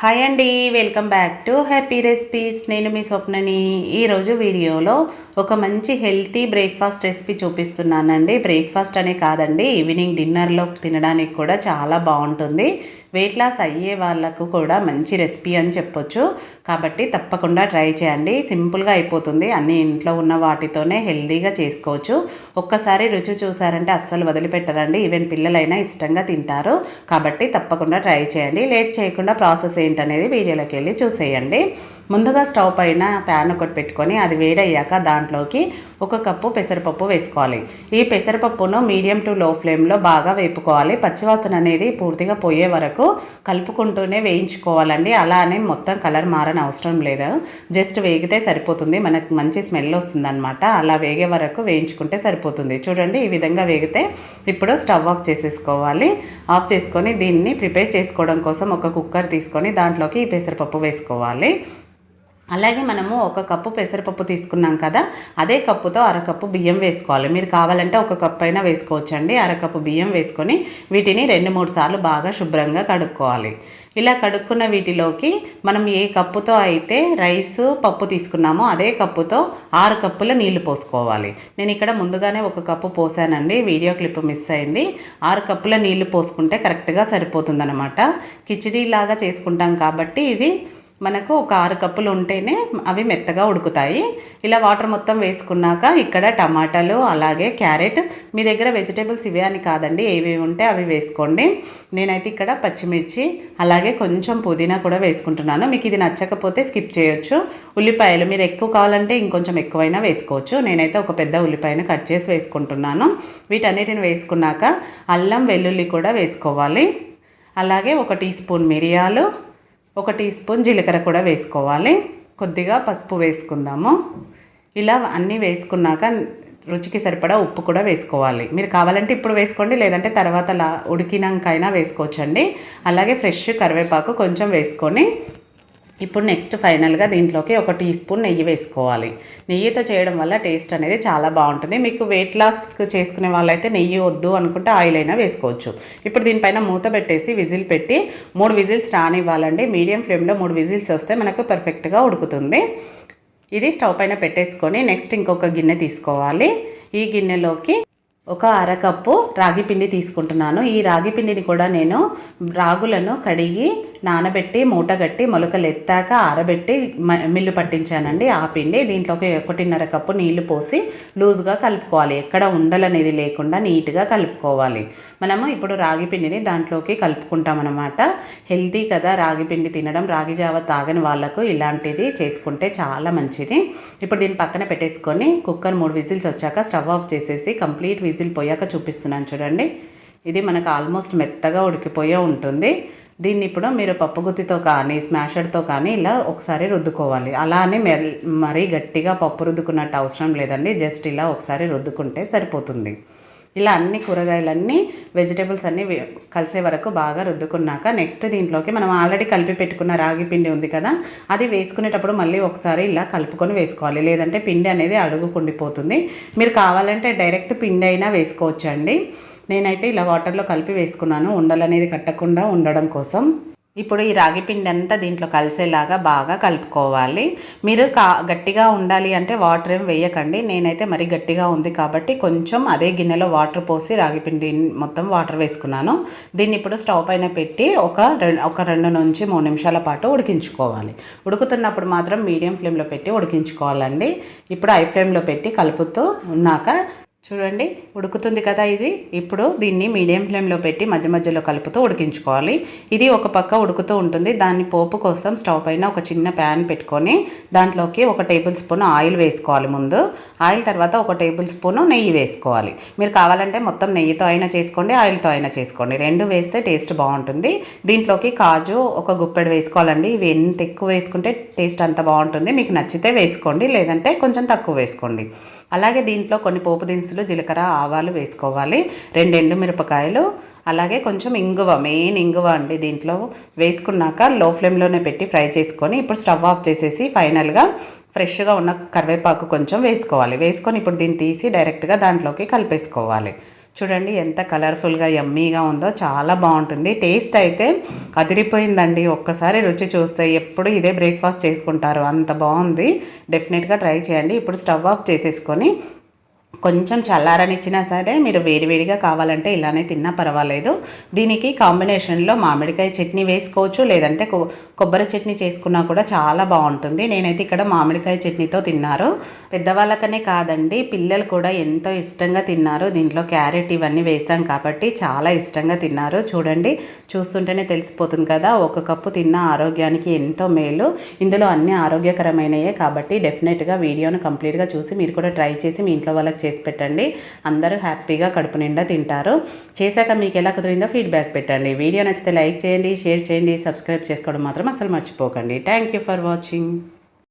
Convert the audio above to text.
Hi అండి welcome back to happy recipes. నేను మీ స్వప్నని. ఈరోజు వీడియోలో ఒక మంచి హెల్తీ బ్రేక్ఫాస్ట్ రెసిపీ చూపిస్తున్నానండి. బ్రేక్ఫాస్ట్ అనే కాదండి ఈవినింగ్ డిన్నర్లో తినడానికి కూడా చాలా బాగుంటుంది. వెయిట్ లాస్ అయ్యే వాళ్ళకు కూడా మంచి రెసిపీ అని చెప్పొచ్చు. కాబట్టి తప్పకుండా ట్రై చేయండి. సింపుల్గా అయిపోతుంది. అన్ని ఇంట్లో ఉన్న వాటితోనే హెల్తీగా చేసుకోవచ్చు. ఒక్కసారి రుచి చూసారంటే అస్సలు వదిలిపెట్టరండి. ఈవెన్ పిల్లలైనా ఇష్టంగా తింటారు. కాబట్టి తప్పకుండా ట్రై చేయండి. లేట్ చేయకుండా ప్రాసెస్ ఏంటనేది వీడియోలోకి వెళ్ళి చూసేయండి. ముందుగా స్టవ్ పైన ప్యాన్ ఒకటి పెట్టుకొని అది వేడయ్యాక దాంట్లోకి ఒక కప్పు పెసరపప్పు వేసుకోవాలి. ఈ పెసరపప్పును మీడియం టు లో ఫ్లేమ్లో బాగా వేపుకోవాలి. పచ్చివాసన అనేది పూర్తిగా పోయే వరకు కలుపుకుంటూనే వేయించుకోవాలండి. అలానే మొత్తం కలర్ మారని అవసరం లేదు. జస్ట్ వేగితే సరిపోతుంది. మనకు మంచి స్మెల్ వస్తుందన్నమాట. అలా వేగే వరకు వేయించుకుంటే సరిపోతుంది. చూడండి ఈ విధంగా వేగితే ఇప్పుడు స్టవ్ ఆఫ్ చేసేసుకోవాలి. ఆఫ్ చేసుకొని దీన్ని ప్రిపేర్ చేసుకోవడం కోసం ఒక కుక్కర్ తీసుకొని దాంట్లోకి ఈ పెసరపప్పు వేసుకోవాలి. అలాగే మనము ఒక కప్పు పెసరపప్పు తీసుకున్నాం కదా అదే కప్పుతో అరకప్పు బియ్యం వేసుకోవాలి. మీరు కావాలంటే ఒక కప్పు అయినా వేసుకోవచ్చండి. అరకప్పు బియ్యం వేసుకొని వీటిని రెండు మూడు సార్లు బాగా శుభ్రంగా కడుక్కోవాలి. ఇలా కడుక్కున్న వీటిలోకి మనం ఏ కప్పుతో అయితే రైస్ పప్పు తీసుకున్నామో అదే కప్పుతో ఆరు కప్పుల నీళ్ళు పోసుకోవాలి. నేను ఇక్కడ ముందుగానే ఒక కప్పు పోసానండి. వీడియో క్లిప్ మిస్ అయింది. ఆరు కప్పుల నీళ్ళు పోసుకుంటే కరెక్ట్గా సరిపోతుందనమాట కిచిడీ లాగా చేసుకుంటాం కాబట్టి ఇది మనకు ఒక ఆరు కప్పులు ఉంటేనే అవి మెత్తగా ఉడుకుతాయి. ఇలా వాటర్ మొత్తం వేసుకున్నాక ఇక్కడ టమాటాలు అలాగే క్యారెట్ మీ దగ్గర వెజిటేబుల్స్ ఇవే అని కాదండి ఏవి ఉంటే అవి వేసుకోండి. నేనైతే ఇక్కడ పచ్చిమిర్చి అలాగే కొంచెం పుదీనా కూడా వేసుకుంటున్నాను. మీకు ఇది నచ్చకపోతే స్కిప్ చేయొచ్చు. ఉల్లిపాయలు మీరు ఎక్కువ కావాలంటే ఇంకొంచెం ఎక్కువైనా వేసుకోవచ్చు. నేనైతే ఒక పెద్ద ఉల్లిపాయను కట్ చేసి వేసుకుంటున్నాను. వీటన్నిటిని వేసుకున్నాక అల్లం వెల్లుల్లి కూడా వేసుకోవాలి. అలాగే ఒక టీ స్పూన్ మిరియాలు ఒక టీ స్పూన్ జీలకర్ర కూడా వేసుకోవాలి. కొద్దిగా పసుపు వేసుకుందాము. ఇలా అన్నీ వేసుకున్నాక రుచికి సరిపడా ఉప్పు కూడా వేసుకోవాలి. మీరు కావాలంటే ఇప్పుడు వేసుకోండి లేదంటే తర్వాత లా ఉడికినాకైనా వేసుకోవచ్చండి. అలాగే ఫ్రెష్ కరివేపాకు కొంచెం వేసుకొని ఇప్పుడు నెక్స్ట్ ఫైనల్గా దీంట్లోకి ఒక టీ స్పూన్ నెయ్యి వేసుకోవాలి. నెయ్యితో చేయడం వల్ల టేస్ట్ అనేది చాలా బాగుంటుంది. మీకు వెయిట్ లాస్ చేసుకునే వాళ్ళైతే నెయ్యి వద్దు అనుకుంటే ఆయిల్ అయినా వేసుకోవచ్చు. ఇప్పుడు దీనిపైన మూత పెట్టేసి విజిల్ పెట్టి మూడు విజిల్స్ రానివ్వాలండి. మీడియం ఫ్లేమ్లో మూడు విజిల్స్ వస్తే మనకు పర్ఫెక్ట్గా ఉడుకుతుంది. ఇది స్టవ్ పైన పెట్టేసుకొని నెక్స్ట్ ఇంకొక గిన్నె తీసుకోవాలి. ఈ గిన్నెలోకి ఒక అరకప్పు రాగి పిండి తీసుకుంటున్నాను. ఈ రాగి పిండిని కూడా నేను రాగులను కడిగి నానబెట్టి మూటగట్టి మొలకలు ఎత్తాక ఆరబెట్టి మిల్లు పట్టించానండి ఆ పిండి. దీంట్లోకి ఒకటిన్నర కప్పు నీళ్ళు పోసి లూజ్గా కలుపుకోవాలి. ఎక్కడ ఉండలనేది లేకుండా నీట్గా కలుపుకోవాలి. మనము ఇప్పుడు రాగి పిండిని దాంట్లోకి కలుపుకుంటామన్నమాట. హెల్తీ కదా రాగి పిండి తినడం. రాగి జావ తాగని వాళ్ళకు ఇలాంటిది చేసుకుంటే చాలా మంచిది. ఇప్పుడు దీన్ని పక్కన పెట్టేసుకొని కుక్కర్ మూడు విజిల్స్ వచ్చాక స్టవ్ ఆఫ్ చేసేసి కంప్లీట్ విజిల్ పోయాక చూపిస్తున్నాను చూడండి. ఇది మనకు ఆల్మోస్ట్ మెత్తగా ఉడికిపోయే ఉంటుంది. దీన్ని ఇప్పుడు మీరు పప్పు గుత్తితో కానీ స్మాషర్తో కానీ ఇలా ఒకసారి రుద్దుకోవాలి. అలా అని మరీ గట్టిగా పప్పు రుద్దుకున్నట్టు అవసరం లేదండి. జస్ట్ ఇలా ఒకసారి రుద్దుకుంటే సరిపోతుంది. ఇలా అన్ని కూరగాయలన్నీ వెజిటేబుల్స్ అన్నీ కలిసే వరకు బాగా రుద్దుకున్నాక నెక్స్ట్ దీంట్లోకి మనం ఆల్రెడీ కలిపి పెట్టుకున్న రాగి పిండి ఉంది కదా అది వేసుకునేటప్పుడు మళ్ళీ ఒకసారి ఇలా కలుపుకొని వేసుకోవాలి. లేదంటే పిండి అనేది అడుగుకుండిపోతుంది మీరు కావాలంటే డైరెక్ట్ పిండి అయినా వేసుకోవచ్చండి. నేనైతే ఇలా వాటర్లో కలిపి వేసుకున్నాను. ఉండలు అనేది కట్టకుండా ఉండడం కోసం. ఇప్పుడు ఈ రాగి పిండి అంతా దీంట్లో కలిసేలాగా బాగా కలుపుకోవాలి. మీరు కా గట్టిగా ఉండాలి అంటే వాటర్ ఏం వేయకండి. నేనైతే మరీ గట్టిగా ఉంది కాబట్టి కొంచెం అదే గిన్నెలో వాటర్ పోసి రాగి పిండి మొత్తం వాటర్ వేసుకున్నాను. దీన్ని ఇప్పుడు స్టవ్ పైన పెట్టి ఒక ఒక రెండు నుంచి మూడు నిమిషాల పాటు ఉడికించుకోవాలి. ఉడుకుతున్నప్పుడు మాత్రం మీడియం ఫ్లేమ్లో పెట్టి ఉడికించుకోవాలండి. ఇప్పుడు హై ఫ్లేమ్లో పెట్టి కలుపుతూ ఉన్నాక చూడండి ఉడుకుతుంది కదా ఇది. ఇప్పుడు దీన్ని మీడియం ఫ్లేమ్లో పెట్టి మధ్య మధ్యలో కలుపుతూ ఉడికించుకోవాలి. ఇది ఒక పక్క ఉడుకుతూ ఉంటుంది. దాన్ని పోపు కోసం స్టవ్ పైన ఒక చిన్న ప్యాన్ పెట్టుకొని దాంట్లోకి ఒక టేబుల్ స్పూన్ ఆయిల్ వేసుకోవాలి ముందు. ఆయిల్ తర్వాత ఒక టేబుల్ స్పూన్ నెయ్యి వేసుకోవాలి. మీరు కావాలంటే మొత్తం నెయ్యితో అయినా చేసుకోండి ఆయిల్తో అయినా చేసుకోండి. రెండు వేస్తే టేస్ట్ బాగుంటుంది. దీంట్లోకి కాజు ఒక గుప్పెడు వేసుకోవాలండి. ఇవి ఎంత ఎక్కువ వేసుకుంటే టేస్ట్ అంత బాగుంటుంది. మీకు నచ్చితే వేసుకోండి లేదంటే కొంచెం తక్కువ వేసుకోండి. అలాగే దీంట్లో కొన్ని పోపు దినుసులు జీలకర్ర ఆవాలు వేసుకోవాలి. రెండు ఎండు మిరపకాయలు అలాగే కొంచెం ఇంగువ మెయిన్ ఇంగువ అండి దీంట్లో వేసుకున్నాక లో ఫ్లేమ్లోనే పెట్టి ఫ్రై చేసుకొని ఇప్పుడు స్టవ్ ఆఫ్ చేసేసి ఫైనల్గా ఫ్రెష్గా ఉన్న కరివేపాకు కొంచెం వేసుకోవాలి. వేసుకొని ఇప్పుడు దీన్ని తీసి డైరెక్ట్గా దాంట్లోకి కలిపేసుకోవాలి. చూడండి ఎంత కలర్ఫుల్గా యమ్మీగా ఉందో చాలా బాగుంటుంది. టేస్ట్ అయితే అదిరిపోయిందండి. ఒక్కసారి రుచి చూస్తే ఎప్పుడు ఇదే బ్రేక్ఫాస్ట్ చేసుకుంటారు. అంత బాగుంది. డెఫినెట్గా ట్రై చేయండి. ఇప్పుడు స్టవ్ ఆఫ్ చేసేసుకొని కొంచెం చల్లారనిచ్చినా సరే మీరు వేడివేడిగా కావాలంటే ఇలానే తిన్నా పర్వాలేదు. దీనికి కాంబినేషన్లో మామిడికాయ చట్నీ వేసుకోవచ్చు లేదంటే కొబ్బరి చట్నీ చేసుకున్నా కూడా చాలా బాగుంటుంది. నేనైతే ఇక్కడ మామిడికాయ చట్నీతో తిన్నారు. పెద్దవాళ్ళకనే కాదండి పిల్లలు కూడా ఎంతో ఇష్టంగా తిన్నారు. దీంట్లో క్యారెట్ ఇవన్నీ వేసాం కాబట్టి చాలా ఇష్టంగా తిన్నారు. చూడండి చూస్తుంటేనే తెలిసిపోతుంది కదా ఒక కప్పు తిన్న ఆరోగ్యానికి ఎంతో మేలు. ఇందులో అన్ని ఆరోగ్యకరమైనయే కాబట్టి డెఫినెట్గా వీడియోను కంప్లీట్గా చూసి మీరు కూడా ట్రై చేసి మీ ఇంట్లో వాళ్ళకి చేసి పెట్టండి. అందరూ హ్యాపీగా కడుపు నిండా తింటారు. చేశాక మీకు ఎలా కుదిరిందో ఫీడ్బ్యాక్ పెట్టండి. వీడియో నచ్చితే లైక్ చేయండి షేర్ చేయండి సబ్స్క్రైబ్ చేసుకోవడం మాత్రం అసలు మర్చిపోకండి. Thank you for watching